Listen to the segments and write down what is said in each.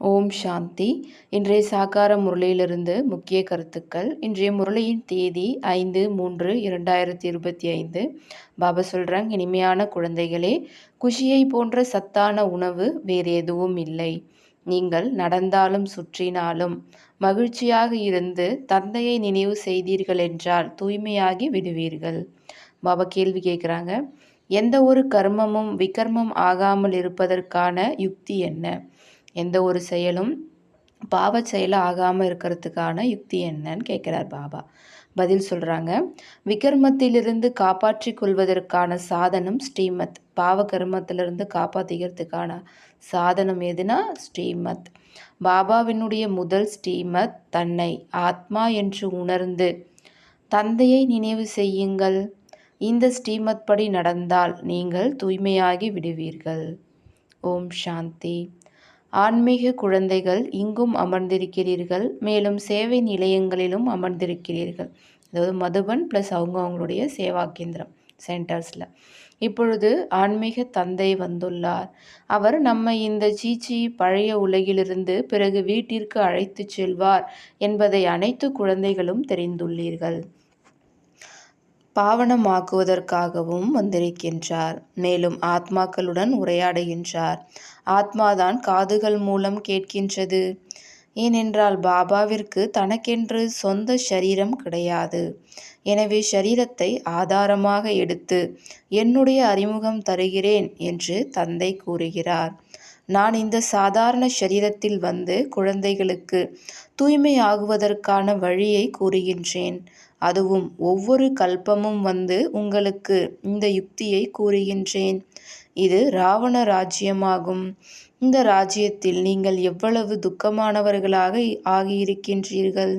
ஓம் சாந்தி. இன்றைய சாக்கார முரளியிலிருந்து முக்கிய கருத்துக்கள். இன்றைய முரளியின் தேதி ஐந்து மூன்று இரண்டாயிரத்தி இருபத்தி ஐந்து. பாபா சொல்கிறாங்க இனிமையான குழந்தைகளே குஷியை போன்ற சத்தான உணவு வேறு எதுவும் இல்லை. நீங்கள் நடந்தாலும் சுற்றினாலும் மகிழ்ச்சியாக இருந்து தந்தையை நினைவு செய்தீர்கள் என்றால் தூய்மையாகி விடுவீர்கள். பாபா கேள்வி கேட்குறாங்க எந்த ஒரு கர்மமும் விகர்மம் ஆகாமல் இருப்பதற்கான யுக்தி என்ன? எந்த ஒரு செயலும் பாவ செயலாக ஆகாமல் இருக்கிறதுக்கான யுக்தி என்னன்னு கேட்குறார் பாபா. பதில் சொல்கிறாங்க விகர்மத்திலிருந்து காப்பாற்றி கொள்வதற்கான சாதனம் ஸ்ரீமத். பாவ கர்மத்திலிருந்து காப்பாற்றிக்கிறதுக்கான சாதனம் எதுனா ஸ்ரீமத். பாபாவினுடைய முதல் ஸ்ரீமத் தன்னை ஆத்மா என்று உணர்ந்து தந்தையை நினைவு செய்யுங்கள். இந்த ஸ்ரீமத் படி நடந்தால் நீங்கள் தூய்மையாகி விடுவீர்கள். ஓம் சாந்தி. ஆன்மீக குழந்தைகள் இங்கும் அமர்ந்திருக்கிறீர்கள் மேலும் சேவை நிலையங்களிலும் அமர்ந்திருக்கிறீர்கள். அதாவது மதுபன் ப்ளஸ் அவங்க அவங்களுடைய சேவா கேந்திரம் சென்டர்ஸில் இப்பொழுது ஆன்மீக தந்தை வந்துள்ளார். அவர் நம்ம இந்த சீச்சி பழைய உலகிலிருந்து பிறகு வீட்டிற்கு அழைத்து செல்வார் என்பதை அனைத்து குழந்தைகளும் தெரிந்துள்ளீர்கள். பாவனமாக்குவதற்காகவும் வந்திருக்கின்றார். மேலும் ஆத்மாக்களுடன் உரையாடுகின்றார். ஆத்மாதான் காதுகள் மூலம் கேட்கின்றது. ஏனென்றால் பாபாவிற்கு தனக்கென்று சொந்த சரீரம் கிடையாது. எனவே ஷரீரத்தை ஆதாரமாக எடுத்து என்னுடைய அறிமுகம் தருகிறேன் என்று தந்தை கூறுகிறார். நான் இந்த சாதாரண சரீரத்தில் வந்து குழந்தைகளுக்கு தூய்மையாகுவதற்கான வழியை கூறுகின்றேன். அதுவும் ஒவ்வொரு கல்பமும் வந்து உங்களுக்கு இந்த யுக்தியை கூறுகின்றேன். இது ராவண ராஜ்யமாகும். இந்த ராஜ்யத்தில் நீங்கள் எவ்வளவு துக்கமானவர்களாக ஆகியிருக்கின்றீர்கள்?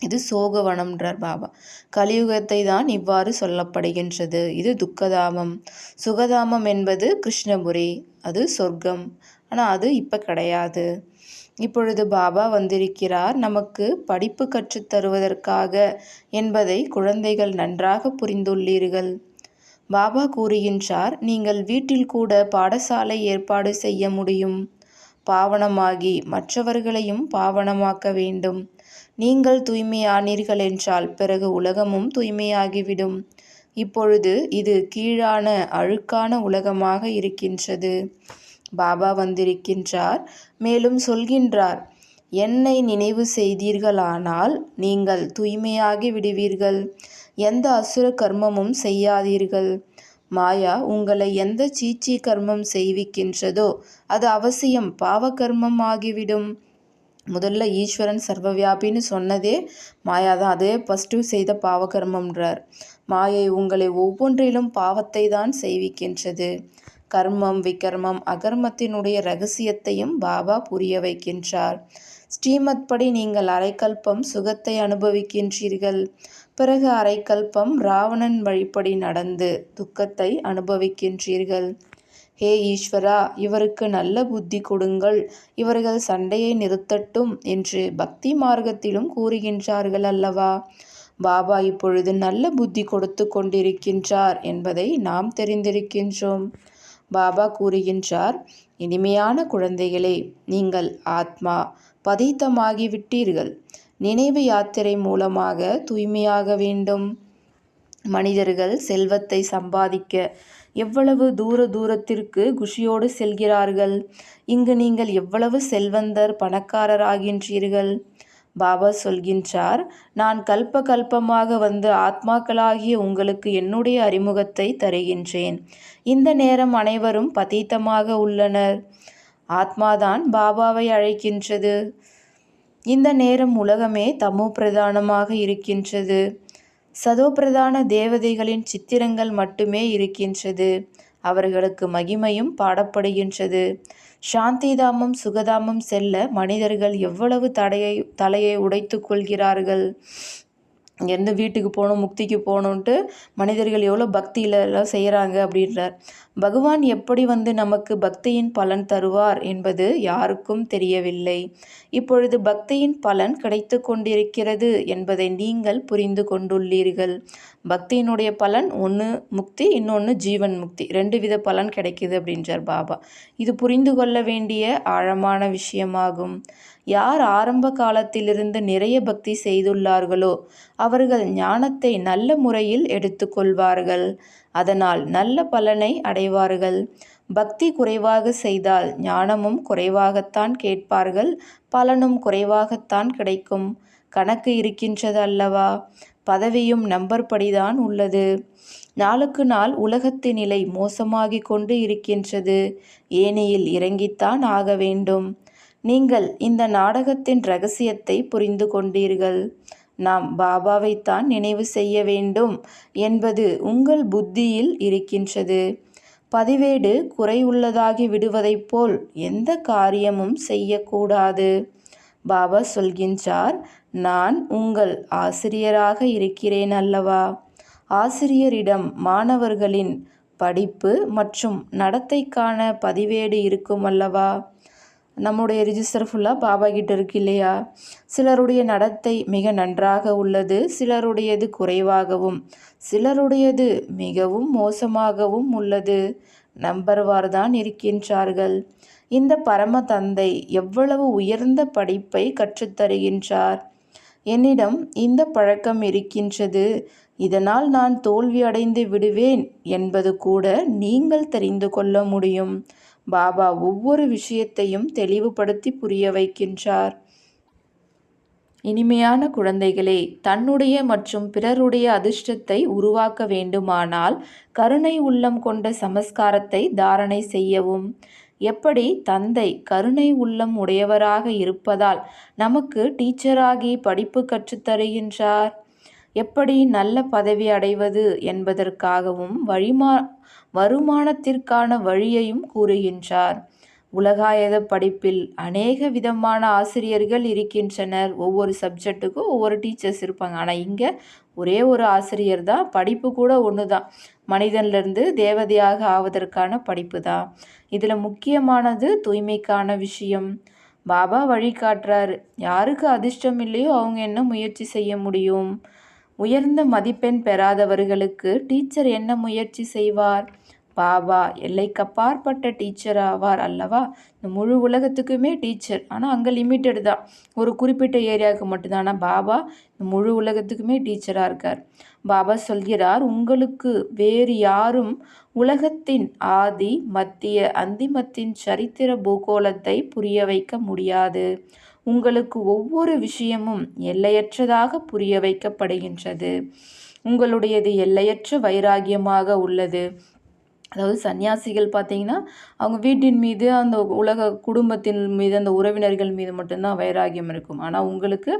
இது சோகவனம்ன்றார் பாபா. கலியுகத்தை தான் இவ்வாறு சொல்லப்படுகின்றது. இது துக்கதாமம். சுகதாமம் என்பது கிருஷ்ணபுரி அது சொர்க்கம். ஆனால் அது இப்போ கிடையாது. இப்பொழுது பாபா வந்திருக்கிறார். நமக்கு படிப்பு கற்றுத்தருவதற்காக என்பதை குழந்தைகள் நன்றாக புரிந்துள்ளீர்கள். பாபா கூறுகின்றார் நீங்கள் வீட்டில் கூட பாடசாலை ஏற்பாடு செய்ய முடியும். பாவனமாகி மற்றவர்களையும் பாவனமாக்க வேண்டும். நீங்கள் தூய்மையானீர்கள் என்றால் பிறகு உலகமும் தூய்மையாகிவிடும். இப்பொழுது இது கீழான அழுக்கான உலகமாக இருக்கின்றது பாபா வந்திருக்கின்றார். மேலும் சொல்கின்றார் என்னை நினைவு செய்தீர்களானால் நீங்கள் தூய்மையாகி விடுவீர்கள் எந்த அசுர கர்மமும் செய்யாதீர்கள். மாயா உங்களை எந்த சீச்சி கர்மம் செய்விக்கின்றதோ அது அவசியம். பாவகர்மம் ஆகிவிடும். முதல்ல ஈஸ்வரன் சர்வவியாபின்னு சொன்னதே மாயா தான் அதே ஃபஸ்ட்டு செய்த பாவகர்மம்ன்றார். மாயை உங்களை ஒவ்வொன்றிலும் பாவத்தை தான் செய்விக்கின்றது. கர்மம் விகர்மம் அகர்மத்தினுடைய ரகசியத்தையும் பாபா புரிய வைக்கின்றார். ஸ்ரீமத் படி நீங்கள் அரைக்கல்பம் சுகத்தை அனுபவிக்கின்றீர்கள். பிறகு அரைக்கல்பம் ராவணன் வழிப்படி நடந்து துக்கத்தை அனுபவிக்கின்றீர்கள். ஹே ஈஸ்வரா இவருக்கு நல்ல புத்தி கொடுங்கள். இவர்கள் சண்டையை நிறுத்தட்டும் என்று பக்தி மார்க்கத்திலும் கூறுகின்றார்கள் அல்லவா? பாபா இப்பொழுது நல்ல புத்தி கொடுத்து கொண்டிருக்கின்றார் என்பதை நாம் தெரிந்திருக்கின்றோம். பாபா கூறுகின்றார் இனிமையான குழந்தைகளே நீங்கள் ஆத்மா பதித்தமாகிவிட்டீர்கள். நினைவு யாத்திரை மூலமாக தூய்மையாக வேண்டும். மனிதர்கள் செல்வத்தை சம்பாதிக்க எவ்வளவு தூர தூரத்திற்கு குஷியோடு செல்கிறார்கள்? இங்கு நீங்கள் எவ்வளவு செல்வந்தர் பணக்காரராகின்றீர்கள்? பாபா சொல்கின்றார் நான் கல்ப கல்பமாக வந்து ஆத்மாக்களாகிய உங்களுக்கு என்னுடைய அறிமுகத்தை தருகின்றேன். இந்த நேரம் அனைவரும் பதீத்தமாக உள்ளனர். ஆத்மாதான் பாபாவை அழைக்கின்றது. இந்த நேரம் உலகமே தமோ பிரதானமாக இருக்கின்றது. சதோ பிரதான தேவதைகளின் சித்திரங்கள் மட்டுமே இருக்கின்றது. அவர்களுக்கு மகிமையும் பாடப்படுகின்றது. சாந்திதாமம் சுகதாமம் செல்ல மனிதர்கள் எவ்வளவு தடையை தலையை உடைத்து கொள்கிறார்கள்? இங்கேருந்து வீட்டுக்கு போகணும் முக்திக்கு போகணுன்ட்டு மனிதர்கள் எவ்வளோ பக்தியில் எல்லாம் செய்கிறாங்க அப்படின்றார். பகவான் எப்படி வந்து நமக்கு பக்தியின் பலன் தருவார் என்பது யாருக்கும் தெரியவில்லை. இப்பொழுது பக்தியின் பலன் கிடைத்து கொண்டிருக்கிறது என்பதை நீங்கள் புரிந்து கொண்டுள்ளீர்கள். பக்தியினுடைய பலன் ஒன்று முக்தி இன்னொன்று ஜீவன் முக்தி. ரெண்டு வித பலன் கிடைக்குது அப்படின்றார் பாபா. இது புரிந்து கொள்ள வேண்டிய ஆழமான விஷயமாகும். யார் ஆரம்ப காலத்திலிருந்து நிறைய பக்தி செய்துள்ளார்களோ அவர்கள் ஞானத்தை நல்ல முறையில் எடுத்துக்கொள்வார்கள் அதனால் நல்ல பலனை அடைவார்கள். பக்தி குறைவாக செய்தால் ஞானமும் குறைவாகத்தான் கேட்பார்கள். பலனும் குறைவாகத்தான் கிடைக்கும். கணக்கு இருக்கின்றது அல்லவா பதவியும் நம்பர் படிதான் உள்ளது. நாளுக்கு நாள் உலகத்தின் நிலை மோசமாகி கொண்டு இருக்கின்றது. ஏனியில் இறங்கித்தான் ஆக வேண்டும். நீங்கள் இந்த நாடகத்தின் ரகசியத்தை புரிந்து கொண்டீர்கள். நாம் பாபாவைத்தான் நினைவு செய்ய வேண்டும் என்பது உங்கள் புத்தியில் இருக்கின்றது. பதிவேடு குறைவுள்ளதாகி விடுவதைப் போல் எந்த காரியமும் செய்யக்கூடாது. பாபா சொல்கின்றார் நான் உங்கள் ஆசிரியராக இருக்கிறேன் அல்லவா? ஆசிரியரிடம் மாணவர்களின் படிப்பு மற்றும் நடத்தைக்கான பதிவேடு இருக்கும் அல்லவா? நம்முடைய ரிஜிஸ்டர் ஃபுல்லாக பாபா கிட்ட இருக்கு இல்லையா? சிலருடைய நடத்தை மிக நன்றாக உள்ளது சிலருடையது குறைவாகவும் சிலருடையது மிகவும் மோசமாகவும் உள்ளது. நம்பர்வார் தான் இருக்கின்றார்கள். இந்த பரம தந்தை எவ்வளவு உயர்ந்த படிப்பை கற்றுத்தருகின்றார் என்னிடம் இந்த பழக்கம் இருக்கின்றது. இதனால் நான் தோல்வி அடைந்து விடுவேன் என்பது கூட நீங்கள் தெரிந்து கொள்ள முடியும். பாபா ஒவ்வொரு விஷயத்தையும் தெளிவுபடுத்தி புரிய வைக்கின்றார். இனிமையான குழந்தைகளே தன்னுடைய மற்றும் பிறருடைய அதிர்ஷ்டத்தை உருவாக்க வேண்டுமானால் கருணை உள்ளம் கொண்ட சமஸ்காரத்தை தாரணை செய்யவும். எப்படி? தந்தை கருணை உள்ளம் உடையவராக இருப்பதால் நமக்கு டீச்சராகி படிப்பு கற்றுத்தருகின்றார். எப்படி நல்ல பதவி அடைவது என்பதற்காகவும் வழிமா வருமானத்திற்கான வழியையும் கூறுகின்றார். உலகாயத படிப்பில் அநேக விதமான ஆசிரியர்கள் இருக்கின்றனர். ஒவ்வொரு சப்ஜெக்ட்டுக்கும் ஒவ்வொரு டீச்சர்ஸ் இருப்பாங்க. ஆனால் இங்கே ஒரே ஒரு ஆசிரியர் தான். படிப்பு கூட ஒன்று தான். மனிதன்லேருந்து தேவதையாக ஆவதற்கான படிப்பு தான். இதில் முக்கியமானது தூய்மைக்கான விஷயம். பாபா வழிகாட்டுறாரு யாருக்கு அதிர்ஷ்டம் இல்லையோ அவங்க என்ன முயற்சி செய்ய முடியும்? உயர்ந்த மதிப்பெண் பெறாதவர்களுக்கு டீச்சர் என்ன முயற்சி செய்வார்? பாபா எல்லைக்கப்பாற்பட்ட டீச்சர் ஆவார் அல்லவா? இந்த முழு உலகத்துக்குமே டீச்சர் ஆனால் அங்கே லிமிட்டடு தான். ஒரு குறிப்பிட்ட ஏரியாவுக்கு மட்டும்தான். ஆனால் பாபா இந்த முழு உலகத்துக்குமே டீச்சராக இருக்கார். பாபா சொல்கிறார் உங்களுக்கு வேறு யாரும் உலகத்தின் ஆதி மத்திய அந்திமத்தின் சரித்திர பூகோளத்தை புரிய வைக்க முடியாது. உங்களுக்கு ஒவ்வொரு விஷயமும் எல்லையற்றதாக புரிய வைக்கப்படுகின்றது. உங்களுடையது எல்லையற்ற வைராகியமாக உள்ளது. அதாவது சன்னியாசிகள் பார்த்தீங்கன்னா அவங்க வீட்டின் மீது அந்த உலக குடும்பத்தின் மீது அந்த உறவினர்கள் மீது மட்டும்தான் வைராகியம் இருக்கும். ஆனால் உங்களுக்கு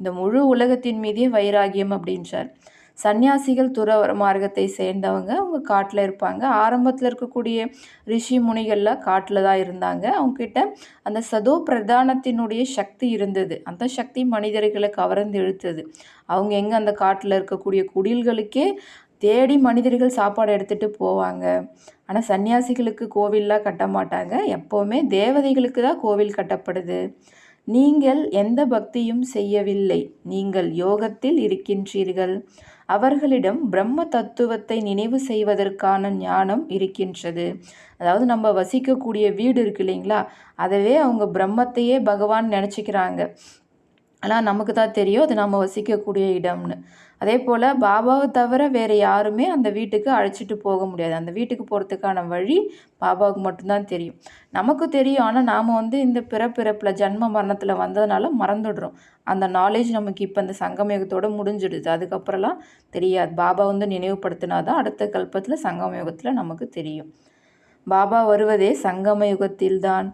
இந்த முழு உலகத்தின் மீதே வைராகியம் அப்படின்றார். சன்னியாசிகள் துற மார்க்கத்தை சேர்ந்தவங்க அவங்க காட்டில் இருப்பாங்க. ஆரம்பத்தில் இருக்கக்கூடிய ரிஷி முனிகள்லாம் காட்டில் தான் இருந்தாங்க. அவங்கக்கிட்ட அந்த சதோ பிரதானத்தினுடைய சக்தி இருந்தது. அந்த சக்தி மனிதர்களை கவர்ந்து இழுத்தது. அவங்க எங்கே அந்த காட்டில் இருக்கக்கூடிய குடில்களுக்கே தேடி மனிதர்கள் சாப்பாடு எடுத்துகிட்டு போவாங்க. ஆனால் சன்னியாசிகளுக்கு கோவில்லாம் கட்ட மாட்டாங்க. எப்போவுமே தேவதைகளுக்கு தான் கோவில் கட்டப்படுது. நீங்கள் எந்த பக்தியும் செய்யவில்லை. நீங்கள் யோகத்தில் இருக்கின்றீர்கள். அவர்களிடம் பிரம்ம தத்துவத்தை நினைவு செய்வதற்கான ஞானம் இருக்கின்றது. அதாவது நம்ம வசிக்கக்கூடிய வீடு இருக்கு இல்லைங்களா? அதவே அவங்க பிரம்மத்தையே பகவான் நினச்சிக்கிறாங்க. ஆனால் நமக்கு தான் தெரியும் அது நம்ம வசிக்கக்கூடிய இடம்னு. அதே போல் பாபாவை தவிர வேறு யாருமே அந்த வீட்டுக்கு அழைச்சிட்டு போக முடியாது. அந்த வீட்டுக்கு போகிறதுக்கான வழி பாபாவுக்கு மட்டும்தான் தெரியும். நமக்கு தெரியும். ஆனால் நாம் வந்து இந்த பிறப்பிறப்பில் ஜன்ம மரணத்தில் வந்ததுனால மறந்துடுறோம். அந்த நாலேஜ் நமக்கு இப்போ இந்த சங்கமயுகத்தோடு முடிஞ்சிடுது. அதுக்கப்புறம்லாம் தெரியாது. பாபா வந்து நினைவுபடுத்தினா தான் அடுத்த கல்பத்தில் சங்கமயுகத்தில் நமக்கு தெரியும். பாபா வருவதே சங்கம யுகத்தில்தான்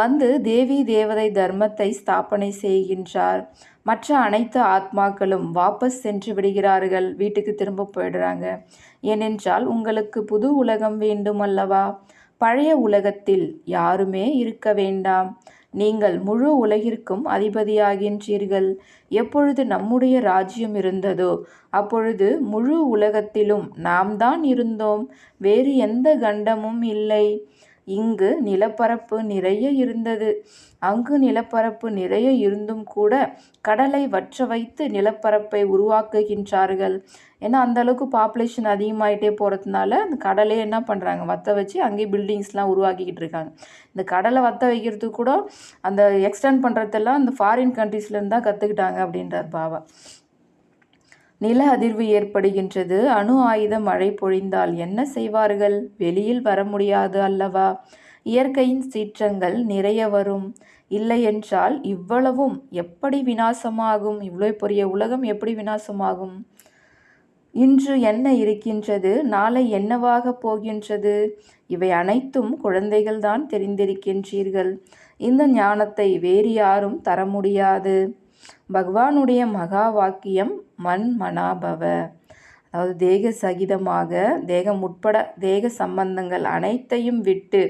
வந்து தேவி தேவதை தர்மத்தை ஸ்தாபனை செய்கின்றார். மற்ற அனைத்து ஆத்மாக்களும் வாபஸ் சென்று விடுகிறார்கள். வீட்டுக்கு திரும்ப போயிடுறாங்க. ஏனென்றால் உங்களுக்கு புது உலகம் வேண்டும் அல்லவா பழைய உலகத்தில் யாருமே இருக்க வேண்டாம். நீங்கள் முழு உலகிற்கும் அதிபதியாகின்றீர்கள். எப்பொழுது நம்முடைய ராஜ்யம் இருந்ததோ அப்பொழுது முழு உலகத்திலும் நாம் தான் இருந்தோம். வேறு எந்த கண்டமும் இல்லை. இங்கு நிலப்பரப்பு நிறைய இருந்தது. அங்கு நிலப்பரப்பு நிறைய இருந்தும் கூட கடலை வற்ற வைத்து நிலப்பரப்பை உருவாக்குகின்றார்கள். ஏன்னா அந்த அளவுக்கு பாப்புலேஷன் அதிகமாயிட்டே போகிறதுனால அந்த கடலே என்ன பண்ணுறாங்க வற்ற வச்சு அங்கேயே பில்டிங்ஸ்லாம் உருவாக்கிக்கிட்டு இருக்காங்க. இந்த கடலை வற்ற வைக்கிறதுக்கு கூட அந்த எக்ஸ்டெண்ட் பண்ணுறதெல்லாம் அந்த ஃபாரின் கண்ட்ரீஸ்லேருந்து தான் கற்றுக்கிட்டாங்க அப்படின்றார் பாபா. நில அதிர்வு ஏற்படுகின்றது. அணு ஆயுத மழை பொழிந்தால் என்ன செய்வார்கள்? வெளியில் வர முடியாது அல்லவா? இயற்கையின் சீற்றங்கள் நிறைய வரும். இல்லையென்றால் இவ்வளவும் எப்படி வினாசமாகும் இவ்வளோ பெரிய உலகம் எப்படி வினாசமாகும் இன்று என்ன இருக்கின்றது? நாளை என்னவாக போகின்றது? இவை அனைத்தும் குழந்தைகள்தான் தெரிந்திருக்கின்றீர்கள். இந்த ஞானத்தை வேறு யாரும் தர முடியாது. பகவானுடைய மகா வாக்கியம் மண் மனாபவ. அதாவது தேக சகிதமாக தேகம் உட்பட தேக சம்பந்தங்கள் அனைத்தையும் விட்டு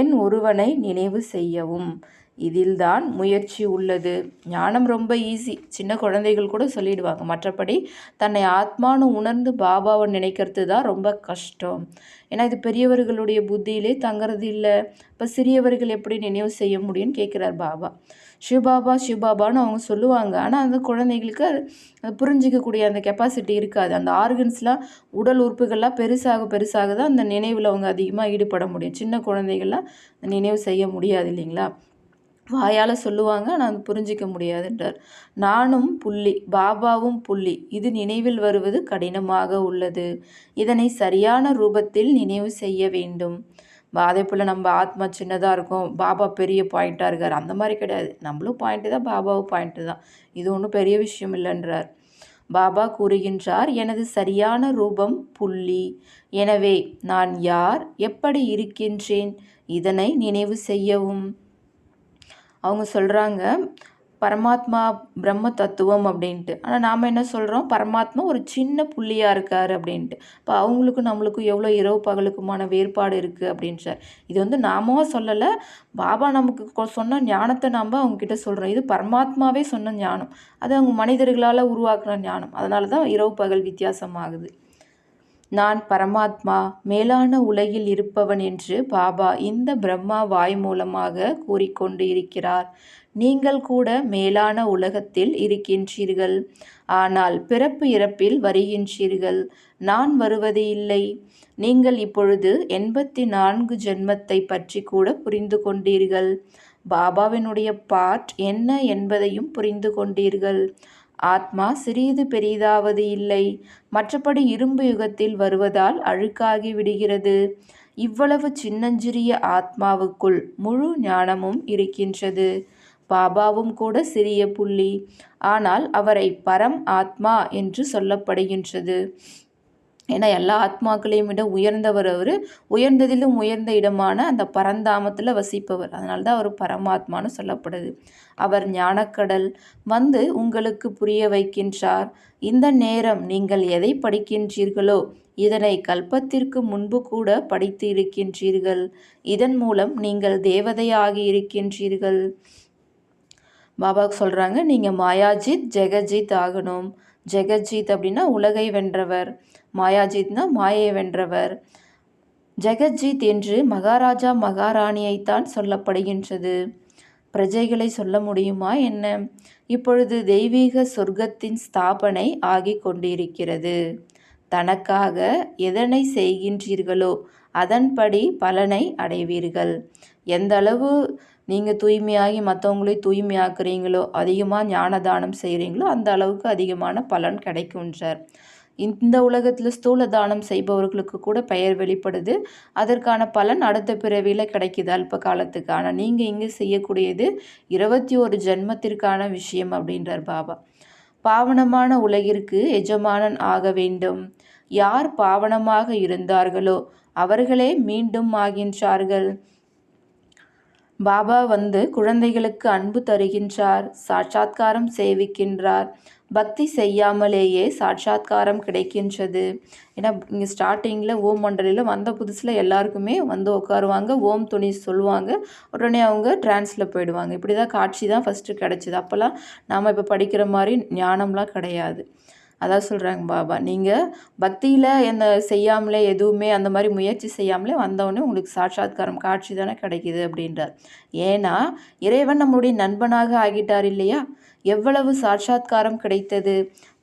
என் ஒருவனை நினைவு செய்யவும். இதில்தான் முயற்சி உள்ளது. ஞானம் ரொம்ப ஈஸி சின்ன குழந்தைகள் கூட சொல்லிடுவாங்க. மற்றபடி தன்னை ஆத்மானு உணர்ந்து பாபாவை நினைக்கிறது தான் ரொம்ப கஷ்டம். ஏன்னா இது பெரியவர்களுடைய புத்தியிலே தங்கிறது இல்லை. இப்போ சிறியவர்கள் எப்படி நினைவு செய்ய முடியும்னு கேட்குறார் பாபா. சிவபாபா சிவபாபான்னு அவங்க சொல்லுவாங்க. ஆனால் அந்த குழந்தைகளுக்கு அது புரிஞ்சிக்கக்கூடிய அந்த கெப்பாசிட்டி இருக்காது. அந்த ஆர்கன்ஸ்லாம் உடல் உறுப்புகள்லாம் பெருசாக பெருசாக தான் அந்த நினைவில் அவங்க அதிகமாக ஈடுபட முடியும். சின்ன குழந்தைகள்லாம் நினைவு செய்ய முடியாது இல்லைங்களா? வாயால் சொல்லுவாங்க ஆனால் அது புரிஞ்சிக்க முடியாதுன்றார். நானும் புள்ளி பாபாவும் புள்ளி இது நினைவில் வருவது கடினமாக உள்ளது. இதனை சரியான ரூபத்தில் நினைவு செய்ய வேண்டும். அதே போல் நம்ம ஆத்மா சின்னதாக இருக்கும். பாபா பெரிய பாயிண்ட்டாக இருக்கார். அந்த மாதிரி கிடையாது. நம்மளும் பாயிண்ட்டு தான் பாபாவும் பாயிண்ட்டு தான். இது ஒன்றும் பெரிய விஷயம் இல்லைன்றார். பாபா கூறுகின்றார் எனது சரியான ரூபம் புள்ளி. எனவே நான் யார்? எப்படி இருக்கின்றேன்? இதனை நினைவு செய்யவும். அவங்க சொல்கிறாங்க பரமாத்மா பிரம்ம தத்துவம் அப்படின்ட்டு. ஆனால் நாம் என்ன சொல்கிறோம் பரமாத்மா ஒரு சின்ன புள்ளியாக இருக்கார் அப்படின்ட்டு. இப்போ அவங்களுக்கும் நம்மளுக்கும் எவ்வளோ இரவு பகலுக்குமான வேறுபாடு இருக்குது அப்படின்ட்டு இது வந்து நாம சொல்லலை. பாபா நமக்கு சொன்ன ஞானத்தை நாம் அவங்கக்கிட்ட சொல்கிறோம் இது பரமாத்மாவே சொன்ன ஞானம். அது அவங்க மனிதர்களால் உருவாக்குன ஞானம். அதனால தான் இரவு பகல் வித்தியாசமாகுது. நான் பரமாத்மா மேலான உலகில் இருப்பவன் என்று பாபா இந்த பிரம்மா வாய் மூலமாக கூறிக்கொண்டு இருக்கிறார். நீங்கள் கூட மேலான உலகத்தில் இருக்கின்றீர்கள். ஆனால் பிறப்பு இறப்பில் வருகின்றீர்கள். நான் வருவது இல்லை. நீங்கள் இப்பொழுது எண்பத்தி நான்கு ஜென்மத்தை பற்றி கூட புரிந்து கொண்டீர்கள். பாபாவினுடைய பாட் என்ன என்பதையும் புரிந்து கொண்டீர்கள். ஆத்மா சிறிது பெரிதாவது இல்லை. மற்றபடி இரும்பு யுகத்தில் வருவதால் அழுக்காகி விடுகிறது. இவ்வளவு சின்னஞ்சிறிய ஆத்மாவுக்குள் முழு ஞானமும் இருக்கின்றது. பாபாவும் கூட சிறிய புள்ளி. ஆனால் அவரை பரம் ஆத்மா என்று சொல்லப்படுகின்றது. ஏன்னா எல்லா ஆத்மாக்களையும் விட உயர்ந்தவர் அவர். உயர்ந்ததிலும் உயர்ந்த இடமான அந்த பரந்தாமத்தில் வசிப்பவர். அதனால தான் அவர் பரமாத்மான்னு சொல்லப்படுது. அவர் ஞானக்கடல் வந்து உங்களுக்கு புரிய வைக்கின்றார். இந்த நேரம் நீங்கள் எதை படிக்கின்றீர்களோ இதனை கல்பத்திற்கு முன்பு கூட படித்து இருக்கின்றீர்கள். இதன் மூலம் நீங்கள் தேவதையாகி இருக்கின்றீர்கள். பாபா சொல்கிறாங்க நீங்கள் மாயாஜித் ஜெகஜித் ஆகணும். ஜெகஜீத் அப்படின்னா உலகை வென்றவர் மாயாஜித்னா மாயை வென்றவர். ஜெகஜீத் என்று மகாராஜா மகாராணியைத்தான் சொல்லப்படுகின்றது. பிரஜைகளை சொல்ல முடியுமா என்ன? இப்பொழுது தெய்வீக சொர்க்கத்தின் ஸ்தாபனை ஆகி கொண்டிருக்கிறது. தனக்காக எதனை செய்கின்றீர்களோ அதன்படி பலனை அடைவீர்கள். எந்த அளவு நீங்கள் தூய்மையாகி மற்றவங்களையும் தூய்மையாக்குறீங்களோ அதிகமாக ஞான தானம் செய்கிறீங்களோ அந்த அளவுக்கு அதிகமான பலன் கிடைக்கும்ன்றார் இந்த உலகத்தில் ஸ்தூல தானம் செய்பவர்களுக்கு கூட பெயர் வெளிப்படுது. அதற்கான பலன் அடுத்த பிறவியில் கிடைக்குது அல்ப காலத்துக்கு. ஆனால் நீங்கள் இங்கே செய்யக்கூடியது இருபத்தி ஒரு ஜென்மத்திற்கான விஷயம் அப்படின்றார் பாபா. பாவனமான உலகிற்கு எஜமானன் ஆக வேண்டும். யார் பாவனமாக இருந்தார்களோ அவர்களே மீண்டும் ஆகின்றார்கள். பாபா வந்து குழந்தைகளுக்கு அன்பு தருகின்றார் சாட்சாத்காரம் சேவிக்கின்றார். பக்தி செய்யாமலேயே சாட்சாத்காரம் கிடைக்கின்றது. ஏன்னா இங்கே ஸ்டார்டிங்கில் ஓம் மண்டலியில் வந்த புதுசில் எல்லாருக்குமே வந்து உட்காருவாங்க ஓம் துணி சொல்லுவாங்க. உடனே அவங்க டிரான்ஸில் போயிடுவாங்க. இப்படி தான் காட்சி தான் ஃபஸ்ட்டு கிடச்சிது. அப்போல்லாம் நாம் இப்போ படிக்கிற மாதிரி ஞானம்லாம் கிடையாது. அதான் சொல்கிறாங்க பாபா. நீங்கள் பக்தியில் என்ன செய்யாமலே எதுவுமே அந்த மாதிரி முயற்சி செய்யாமலே வந்தவொடனே உங்களுக்கு சாட்சாத்காரம் காட்சி தானே கிடைக்கிது அப்படின்றார். ஏன்னா இறைவன் நம்மளுடைய நண்பனாக ஆகிட்டார் இல்லையா? எவ்வளவு சாட்சாத்காரம் கிடைத்தது?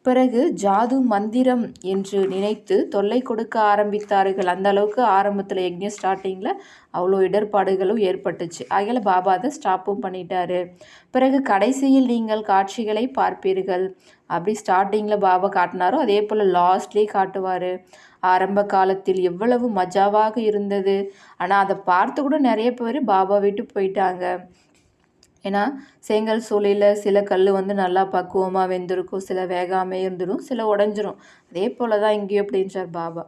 பிறகு ஜாது மந்திரம் என்று நினைத்து தொல்லை கொடுக்க ஆரம்பித்தார்கள். அந்த அளவுக்கு ஆரம்பத்தில் யக்ஞ ஸ்டார்டிங்கில் அவ்வளோ இடர்பாடுகளும் ஏற்பட்டுச்சு. ஆகையில் பாபா அதை ஸ்டாப்பும் பண்ணிட்டாரு. பிறகு கடைசியில் நீங்கள் காட்சிகளை பார்ப்பீர்கள். அப்படி ஸ்டார்டிங்கில் பாபா காட்டினாரோ அதே போல் லாஸ்ட்லேயே காட்டுவார். ஆரம்ப காலத்தில் எவ்வளவு மஜாவாக இருந்தது. ஆனால் அதை பார்த்து கூட நிறைய பேர் பாபா விட்டு போயிட்டாங்க. ஏன்னா செங்கல் சூளையில் சில கல் வந்து நல்லா பக்குவமாக வெந்திருக்கும் சில வேகாமே இருந்துடும் சில உடஞ்சிரும். அதே போல் தான் இங்கேயும் அப்படின்றார் பாபா.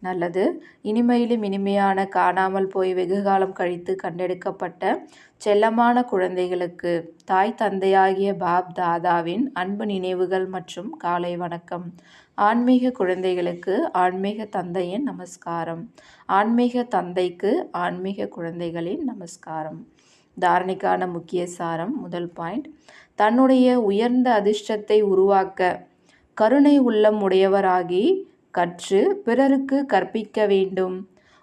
நல்லது. இனிமையிலும் இனிமையான காணாமல் போய் வெகு காலம் கழித்து கண்டெடுக்கப்பட்ட செல்லமான குழந்தைகளுக்கு தாய் தந்தையாகிய பாப் தாதாவின் அன்பு நினைவுகள் மற்றும் காலை வணக்கம். ஆன்மீக குழந்தைகளுக்கு ஆன்மீக தந்தையின் நமஸ்காரம். ஆன்மீக தந்தைக்கு ஆன்மீக குழந்தைகளின் நமஸ்காரம். தாரணைக்கான முக்கிய சாரம் முதல் பாயிண்ட். தன்னுடைய உயர்ந்த அதிர்ஷ்டத்தை உருவாக்க கருணை உள்ளம் உடையவராகி கற்று பிறருக்கு கற்பிக்க வேண்டும்.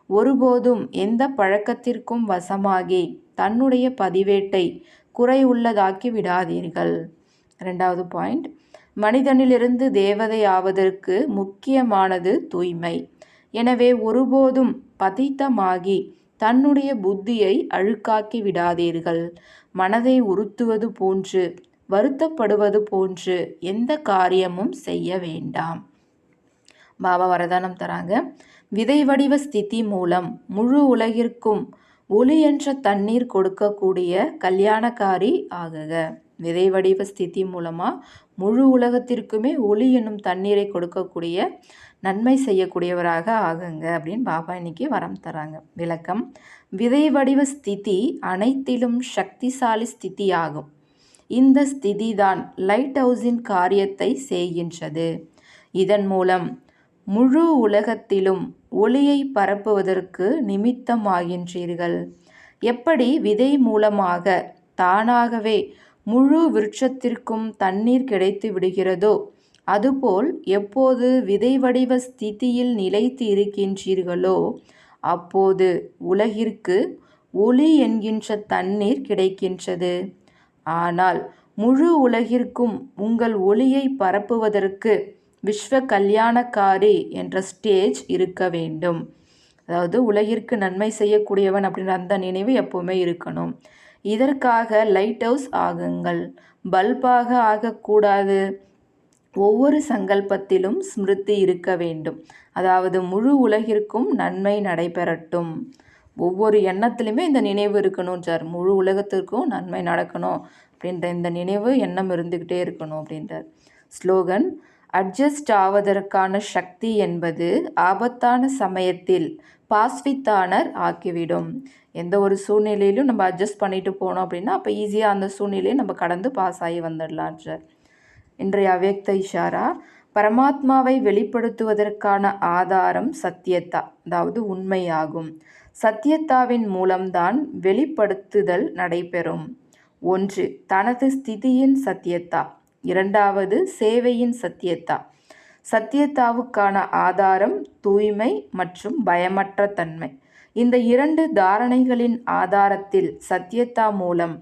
ஒருபோதும் எந்த பழக்கத்திற்கும் வசமாகி தன்னுடைய பதிவேட்டை குறை உள்ளதாக்கி விடாதீர்கள். ரெண்டாவது பாயிண்ட். மனிதனிலிருந்து தேவதை ஆவதற்கு முக்கியமானது தூய்மை. எனவே ஒருபோதும் பதித்தமாகி தன்னுடைய புத்தியை அழுக்காக்கி விடாதீர்கள். மனதை உறுத்துவது போன்று வருத்தப்படுவது போன்று எந்த காரியமும் செய்ய வேண்டாம். பாபா வரதானம் தராங்க. விதை வடிவ ஸ்திதி மூலம் முழு உலகிற்கும் ஒளி என்ற தண்ணீர் கொடுக்கக்கூடிய கல்யாணக்காரி ஆகுக. விதை வடிவ ஸ்திதி மூலமாக முழு உலகத்திற்குமே ஒளி என்னும் தண்ணீரை கொடுக்கக்கூடிய நன்மை செய்யக்கூடியவராக ஆகுங்க அப்படின்னு பாபா இன்னைக்கு வரம் தராங்க. விளக்கம் விதை வடிவ ஸ்திதி அனைத்திலும் சக்திசாலி ஸ்திதி ஆகும் இந்த ஸ்திதி தான் லைட் ஹவுஸின் காரியத்தை செய்கின்றது. இதன் மூலம் முழு உலகத்திலும் ஒளியை பரப்புவதற்கு நிமித்தமாகின்றீர்கள். எப்படி? விதை மூலமாக தானாகவே முழு விருட்சத்திற்கும் தண்ணீர் கிடைத்து விடுகிறதோ அதுபோல் எப்போது விதை வடிவ ஸ்திதியில் நிலைத்து இருக்கின்றீர்களோ அப்போது உலகிற்கு ஒளி என்கின்ற தண்ணீர் கிடைக்கின்றது. ஆனால் முழு உலகிற்கும் உங்கள் ஒளியை பரப்புவதற்கு விஸ்வ கல்யாணக்காரி என்ற ஸ்டேஜ் இருக்க வேண்டும். அதாவது உலகிற்கு நன்மை செய்யக்கூடியவன் அப்படின்ற அந்த நினைவு எப்போவுமே இருக்கணும். இதற்காக லைட் ஹவுஸ் ஆகுங்கள். பல்பாக ஆகக்கூடாது. ஒவ்வொரு சங்கல்பத்திலும் ஸ்மிருதி இருக்க வேண்டும். அதாவது முழு உலகிற்கும் நன்மை நடைபெறட்டும். ஒவ்வொரு எண்ணத்துலையுமே இந்த நினைவு இருக்கணும் சார். முழு உலகத்திற்கும் நன்மை நடக்கணும் அப்படின்ற இந்த நினைவு எண்ணம் இருந்துக்கிட்டே இருக்கணும் அப்படின்றார். ஸ்லோகன் அட்ஜஸ்ட் ஆவதற்கான சக்தி என்பது ஆபத்தான சமயத்தில் பாஸ்வித்தானர் ஆக்கிவிடும். எந்த ஒரு சூழ்நிலையிலும் நம்ம அட்ஜஸ்ட் பண்ணிட்டு போனோம் அப்படின்னா அப்போ ஈஸியாக அந்த சூழ்நிலையை நம்ம கடந்து பாஸ் ஆகி வந்துடலாம் சார். இன்றைய அவ்யக்த இஷாரா பரமாத்மாவை வெளிப்படுத்துவதற்கான ஆதாரம் சத்தியத்தா அதாவது உண்மையாகும். சத்தியத்தாவின் மூலம்தான் வெளிப்படுத்துதல் நடைபெறும். ஒன்று தனது ஸ்திதியின் சத்தியத்தா. இரண்டாவது சேவையின் சத்தியத்தா. சத்தியத்தாவுக்கான ஆதாரம் தூய்மை மற்றும் பயமற்ற தன்மை. இந்த இரண்டு தாரணைகளின் ஆதாரத்தில் சத்தியத்தா மூலம்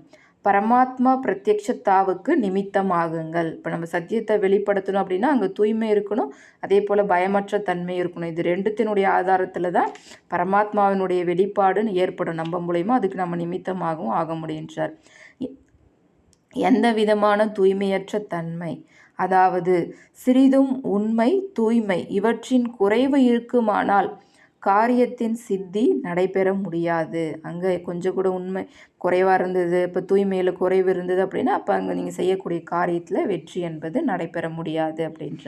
பரமாத்மா பிரத்யக்ஷத்தாவுக்கு நிமித்தமாகுங்கள். இப்போ நம்ம சத்தியத்தை வெளிப்படுத்தணும் அப்படின்னா அங்கே தூய்மை இருக்கணும் அதே போல் பயமற்ற தன்மை இருக்கணும். இது ரெண்டுத்தினுடைய ஆதாரத்தில் தான் பரமாத்மாவினுடைய வெளிப்பாடுன்னு ஏற்படும். நம்ம மூலயமா அதுக்கு நம்ம நிமித்தமாகவும் ஆக முடியுன்றார் எந்த விதமான தூய்மையற்ற தன்மை? அதாவது சிறிதும் உண்மை தூய்மை இவற்றின் குறைவு இருக்குமானால் காரியத்தின் சித்தி நடைபெற முடியாது. அங்கே கொஞ்சம் கூட உண்மை குறைவாக இருந்தது இப்போ தூய்மையில் குறைவு இருந்தது அப்படின்னா அப்போ அங்கே நீங்கள் செய்யக்கூடிய காரியத்தில் வெற்றி என்பது நடைபெற முடியாது அப்படின்ற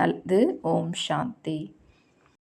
நல்லது ஓம் சாந்தி.